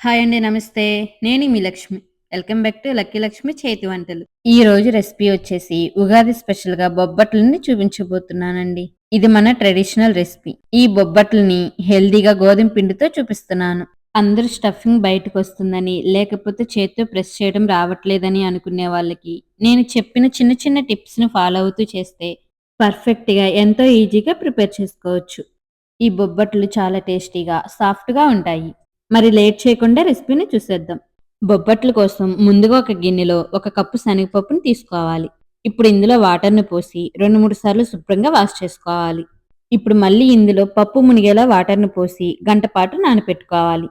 Hi అండి నమస్తే. నేను మీ Lakshmi. Welcome back to lucky Lakshmi చేతి వంటలు. ఈ రోజు రెసిపీ వచ్చేసి ఉగాది స్పెషల్గా బొబ్బట్లని చూపించబోతున్నానండి. ఇది మన ట్రెడిషనల్ రెసిపీ ఈ బొబ్బట్లని హెల్దీగా గోధుమ పిండితో చూపిస్తున్నాను. అందరూ స్టఫింగ్ బయటకు వస్తుందని లేకపోతే చేతితో ప్రెస్ చేయడం రావట్లేదని అనుకునే వాళ్ళకి నేను చెప్పిన చిన్న చిన్న టిప్స్ని ఫాలో అవుతూ చేస్తే పర్ఫెక్ట్గా ఎంతో ఈజీగా ప్రిపేర్ చేసుకోవచ్చు. ఈ బొబ్బట్లు చాలా టేస్టీగా సాఫ్ట్గా ఉంటాయి. మరి లేట్ చేయకుండా రెసిపీని చూసేద్దాం. బొబ్బట్ల కోసం ముందుగా ఒక గిన్నెలో ఒక కప్పు శనగపప్పును తీసుకోవాలి. ఇప్పుడు ఇందులో వాటర్ని పోసి రెండు మూడు సార్లు శుభ్రంగా వాష్ చేసుకోవాలి. ఇప్పుడు మళ్ళీ ఇందులో పప్పు మునిగేలా వాటర్ని పోసి గంట పాటు నానపెట్టుకోవాలి.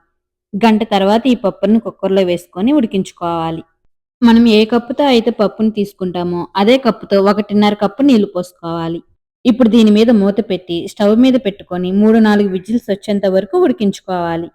గంట తర్వాత ఈ పప్పును కుక్కర్లో వేసుకొని ఉడికించుకోవాలి. మనం ఏ కప్పుతో అయితే పప్పును తీసుకుంటామో అదే కప్పుతో ఒకటిన్నర కప్పు నీళ్ళు పోసుకోవాలి. ఇప్పుడు దీని మీద మూత పెట్టి స్టవ్ మీద పెట్టుకొని మూడు నాలుగు విజిల్స్ వచ్చేంత వరకు ఉడికించుకోవాలి.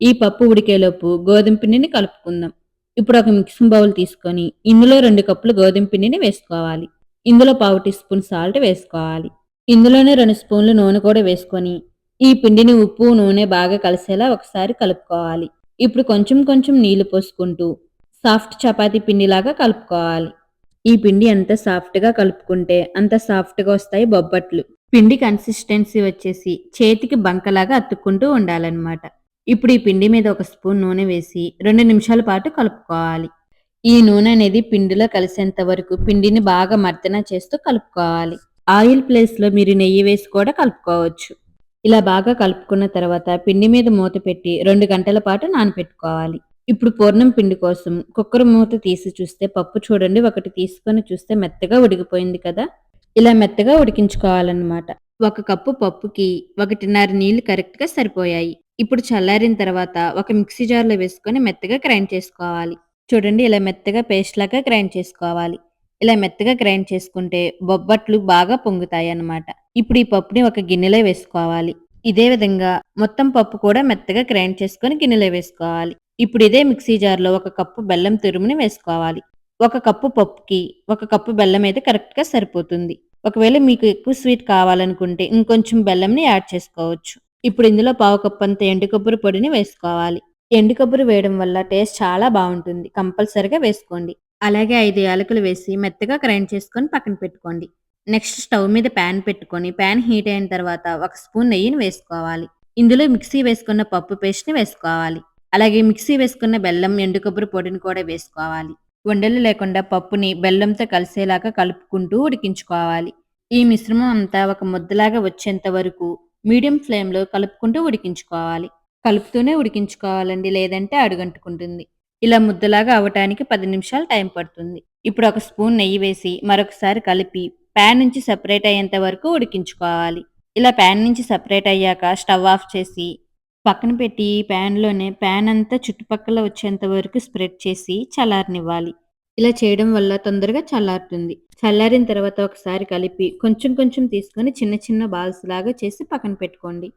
ఈ పప్పు ఉడికేలోపు గోధుమ పిండిని కలుపుకుందాం. ఇప్పుడు ఒక మిక్సింగ్ బౌల్ తీసుకొని ఇందులో రెండు కప్పులు గోధుమ పిండిని వేసుకోవాలి. ఇందులో పావు టీ స్పూన్ సాల్ట్ వేసుకోవాలి. ఇందులోనే రెండు స్పూన్లు నూనె కూడా వేసుకొని ఈ పిండిని ఉప్పు నూనె బాగా కలిసేలా ఒకసారి కలుపుకోవాలి. ఇప్పుడు కొంచెం కొంచెం నీళ్ళు పోసుకుంటూ సాఫ్ట్ చపాతీ పిండిలాగా కలుపుకోవాలి. ఈ పిండి ఎంత సాఫ్ట్గా కలుపుకుంటే అంత సాఫ్ట్గా వస్తాయి బొబ్బట్లు. పిండి కన్సిస్టెన్సీ వచ్చేసి చేతికి బంకలాగా అతుక్కుంటూ ఉండాలన్నమాట. ఇప్పుడు ఈ పిండి మీద ఒక స్పూన్ నూనె వేసి రెండు నిమిషాల పాటు కలుపుకోవాలి. ఈ నూనె అనేది పిండిలో కలిసేంత వరకు పిండిని బాగా మర్దన చేస్తూ కలుపుకోవాలి. ఆయిల్ ప్లేస్లో మీరు నెయ్యి వేసి కూడా కలుపుకోవచ్చు. ఇలా బాగా కలుపుకున్న తర్వాత పిండి మీద మూత పెట్టి రెండు గంటల పాటు నానపెట్టుకోవాలి. ఇప్పుడు పూర్ణం పిండి కోసం కుక్కర్ మూత తీసి చూస్తే పప్పు చూడండి ఒకటి తీసుకొని చూస్తే మెత్తగా ఉడికిపోయింది కదా? ఇలా మెత్తగా ఉడికించుకోవాలన్నమాట. ఒక కప్పు పప్పుకి ఒకటిన్నర నీళ్ళు కరెక్ట్గా సరిపోయాయి. ఇప్పుడు చల్లారిన తర్వాత ఒక మిక్సీ జార్లో వేసుకొని మెత్తగా గ్రైండ్ చేసుకోవాలి. చూడండి ఇలా మెత్తగా పేస్ట్ లాగా గ్రైండ్ చేసుకోవాలి. ఇలా మెత్తగా గ్రైండ్ చేసుకుంటే బొబ్బట్లు బాగా పొంగుతాయి అన్నమాట ఇప్పుడు ఈ పప్పుని ఒక గిన్నెలో వేసుకోవాలి. ఇదే విధంగా మొత్తం పప్పు కూడా మెత్తగా గ్రైండ్ చేసుకొని గిన్నెలో వేసుకోవాలి. ఇప్పుడు ఇదే మిక్సీ జార్లో ఒక కప్పు బెల్లం తురుముని వేసుకోవాలి. ఒక కప్పు పప్పుకి ఒక కప్పు బెల్లం అయితే కరెక్ట్గా సరిపోతుంది. ఒకవేళ మీకు ఎక్కువ స్వీట్ కావాలనుకుంటే ఇంకొంచెం బెల్లంని యాడ్ చేసుకోవచ్చు. ఇప్పుడు ఇందులో పావు కప్పు అంత ఎండు కొబ్బరి పొడిని వేసుకోవాలి. ఎండు కొబ్బరి వేయడం వల్ల టేస్ట్ చాలా బాగుంటుంది. కంపల్సరిగా వేసుకోండి. అలాగే ఐదు యాలకులు వేసి మెత్తగా గ్రైండ్ చేసుకొని పక్కన పెట్టుకోండి. నెక్స్ట్ స్టవ్ మీద ప్యాన్ పెట్టుకొని ప్యాన్ హీట్ అయిన తర్వాత ఒక స్పూన్ నెయ్యిని వేసుకోవాలి. ఇందులో మిక్సీ వేసుకున్న పప్పు పేస్ట్ని వేసుకోవాలి. అలాగే మిక్సీ వేసుకున్న బెల్లం ఎండు కొబ్బరి పొడిని కూడా వేసుకోవాలి. వండలు లేకుండా పప్పుని బెల్లంతో కలిసేలాగా కలుపుకుంటూ ఉడికించుకోవాలి. ఈ మిశ్రమం అంతా ఒక ముద్దలాగా వచ్చేంత వరకు మీడియం ఫ్లేమ్లో కలుపుకుంటూ ఉడికించుకోవాలి. కలుపుతూనే ఉడికించుకోవాలండి లేదంటే అడుగంటుకుంటుంది. ఇలా ముద్దలాగా అవ్వటానికి పది నిమిషాలు టైం పడుతుంది. ఇప్పుడు ఒక స్పూన్ నెయ్యి వేసి మరొకసారి కలిపి ప్యాన్ నుంచి సెపరేట్ అయ్యేంత వరకు ఉడికించుకోవాలి. ఇలా ప్యాన్ నుంచి సెపరేట్ అయ్యాక స్టవ్ ఆఫ్ చేసి పక్కన పెట్టి ప్యాన్లోనే ప్యాన్ అంతా చుట్టుపక్కల వచ్చేంత వరకు స్ప్రెడ్ చేసి చల్లారనివ్వాలి. ఇలా చేయడం వల్ల తొందరగా చల్లారుతుంది. చల్లారిన తర్వాత ఒకసారి కలిపి కొంచెం కొంచెం తీసుకొని చిన్న చిన్న బాల్స్ లాగా చేసి పక్కన పెట్టుకోండి.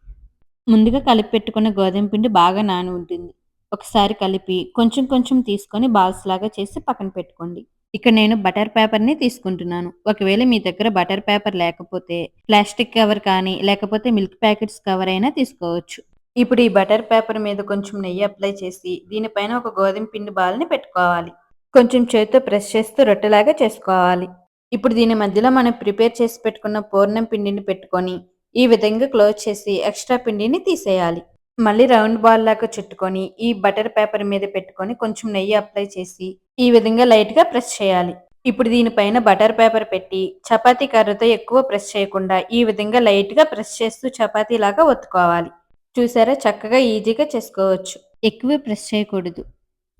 ముందుగా కలిపి పెట్టుకున్న గోధుమ పిండి బాగా నాని ఉంటుంది. ఒకసారి కలిపి కొంచెం కొంచెం తీసుకొని బాల్స్ లాగా చేసి పక్కన పెట్టుకోండి. ఇక్కడ నేను బటర్ పేపర్ని తీసుకుంటున్నాను. ఒకవేళ మీ దగ్గర బటర్ పేపర్ లేకపోతే ప్లాస్టిక్ కవర్ కానీ లేకపోతే మిల్క్ ప్యాకెట్స్ కవర్ అయినా తీసుకోవచ్చు. ఇప్పుడు ఈ బటర్ పేపర్ మీద కొంచెం నెయ్యి అప్లై చేసి దీనిపైన ఒక గోధుమ పిండి బాల్ని పెట్టుకోవాలి. కొంచెం చేతితో ప్రెస్ చేస్తూ రొట్టెలాగా చేసుకోవాలి. ఇప్పుడు దీని మధ్యలో మనం ప్రిపేర్ చేసి పెట్టుకున్న పూర్ణం పిండిని పెట్టుకొని ఈ విధంగా క్లోజ్ చేసి ఎక్స్ట్రా పిండిని తీసేయాలి. మళ్ళీ రౌండ్ బాల్ లాగా చుట్టుకొని ఈ బటర్ పేపర్ మీద పెట్టుకొని కొంచెం నెయ్యి అప్లై చేసి ఈ విధంగా లైట్గా ప్రెస్ చేయాలి. ఇప్పుడు దీనిపైన బటర్ పేపర్ పెట్టి చపాతీ కర్రతో ఎక్కువ ప్రెస్ చేయకుండా ఈ విధంగా లైట్గా ప్రెస్ చేస్తూ చపాతీ లాగా ఒత్తుకోవాలి. చూసారా? చక్కగా ఈజీగా చేసుకోవచ్చు. ఎక్కువ ప్రెస్ చేయకూడదు.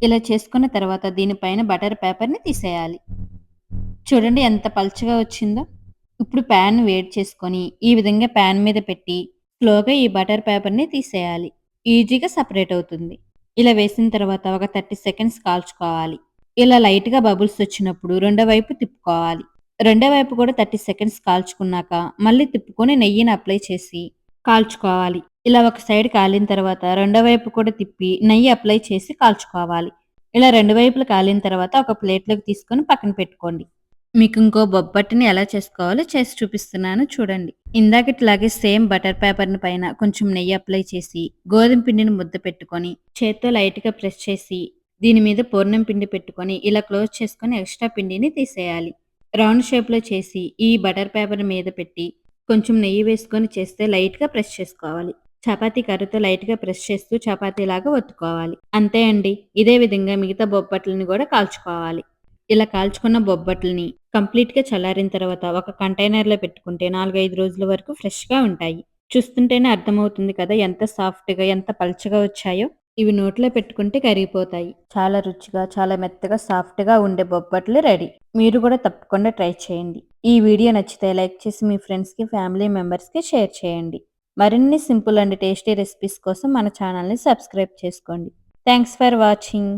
ఇలా చేసుకున్న తర్వాత దీనిపైన బటర్ పేపర్ని తీసేయాలి. చూడండి ఎంత పల్చగా వచ్చిందో. ఇప్పుడు ప్యాన్ వేడి చేసుకొని ఈ విధంగా ప్యాన్ మీద పెట్టి స్లోగా ఈ బటర్ పేపర్ని తీసేయాలి. ఈజీగా సపరేట్ అవుతుంది. ఇలా వేసిన తర్వాత ఒక థర్టీ సెకండ్స్ కాల్చుకోవాలి. ఇలా లైట్గా బబుల్స్ వచ్చినప్పుడు రెండో వైపు తిప్పుకోవాలి. రెండో వైపు కూడా థర్టీ సెకండ్స్ కాల్చుకున్నాక మళ్ళీ తిప్పుకొని నెయ్యిని అప్లై చేసి కాల్చుకోవాలి. ఇలా ఒక సైడ్ కాలిన తర్వాత రెండో వైపు కూడా తిప్పి నెయ్యి అప్లై చేసి కాల్చుకోవాలి. ఇలా రెండు వైపులు కాలిన తర్వాత ఒక ప్లేట్లోకి తీసుకొని పక్కన పెట్టుకోండి. మీకు ఇంకో బొబ్బట్టిని ఎలా చేసుకోవాలో చేసి చూపిస్తున్నాను చూడండి. ఇందాకట్లాగే సేమ్ బటర్ పేపర్ని పైన కొంచెం నెయ్యి అప్లై చేసి గోధుమ పిండిని ముద్ద పెట్టుకొని చేత్తో లైట్గా ప్రెస్ చేసి దీని మీద పూర్ణం పిండి పెట్టుకొని ఇలా క్లోజ్ చేసుకొని ఎక్స్ట్రా పిండిని తీసేయాలి. రౌండ్ షేప్లో చేసి ఈ బటర్ పేపర్ మీద పెట్టి కొంచెం నెయ్యి వేసుకొని చేస్తే లైట్గా ప్రెస్ చేసుకోవాలి. చపాతీ కర్రతో లైట్గా ప్రెస్ చేస్తూ చపాతీలాగా ఒత్తుకోవాలి. అంతే అండి. ఇదే విధంగా మిగతా బొబ్బట్లని కూడా కాల్చుకోవాలి. ఇలా కాల్చుకున్న బొబ్బట్లని కంప్లీట్గా చల్లారిన తర్వాత ఒక కంటైనర్లో పెట్టుకుంటే నాలుగైదు రోజుల వరకు ఫ్రెష్గా ఉంటాయి. చూస్తుంటేనే అర్థమవుతుంది కదా ఎంత సాఫ్ట్గా ఎంత పల్చగా వచ్చాయో. ఇవి నోట్లో పెట్టుకుంటే కరిగిపోతాయి. చాలా రుచిగా చాలా మెత్తగా సాఫ్ట్గా ఉండే బొబ్బట్లు రెడీ. మీరు కూడా తప్పకుండా ట్రై చేయండి. ఈ వీడియో నచ్చితే లైక్ చేసి మీ ఫ్రెండ్స్కి ఫ్యామిలీ మెంబర్స్కి షేర్ చేయండి. మరిన్ని సింపుల్ అండ్ టేస్టీ రెసిపీస్ కోసం మన ఛానల్ని సబ్స్క్రైబ్ చేసుకోండి. Thanks for watching.